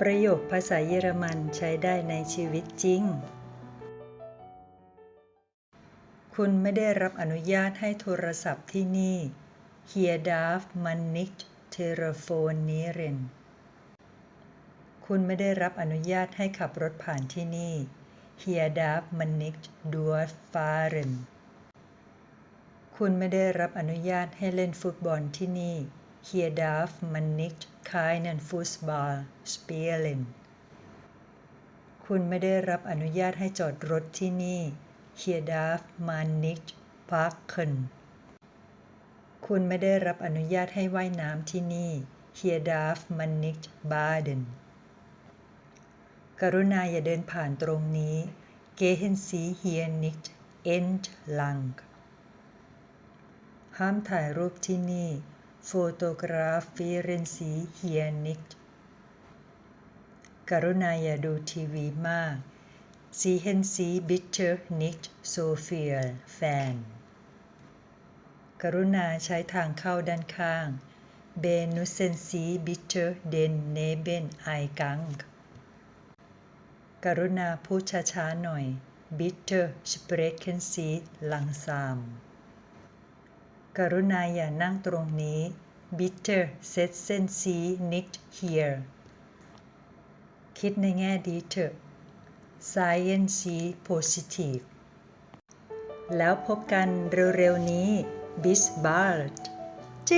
ประโยคภาษาเยอรมันใช้ได้ในชีวิตจริง คุณไม่ได้รับอนุญาตให้โทรศัพท์ที่นี่ Hier darf man nicht telefonieren คุณไม่ได้รับอนุญาตให้ขับรถผ่านที่นี่ Hier darf man nicht durchfahren คุณไม่ได้รับอนุญาตให้เล่นฟุตบอลที่นี่ Hier darf man nicht keinen Fußball spielen คุณไม่ได้รับอนุญาตให้จอดรถที่นี่ Hier darf man nicht parken คุณไม่ได้รับอนุญาตให้ว่ายน้ำที่นี่ Hier darf man nicht baden กรุณาอย่าเดินผ่านตรงนี้ Gehen Sie hier nicht entlang ห้ามถ่ายรูปที่นี่ Fotografieren Sie hier nicht กรุณาอย่าดูทีวีมาก Sehen Sie bitte nicht so viel Fan กรุณาใช้ทางเข้าด้านข้าง Benutzen Sie bitte den Nebeneingang กรุณาพูดช้าๆหน่อย Bitte sprechen Sie langsam กรุณาอย่านั่งตรงนี้ bitter setzen Sie nicht hier คิดในแง่ดีเถอะ Seien Sie positiv แล้วพบกันเร็วๆนี้ Bis bald เจ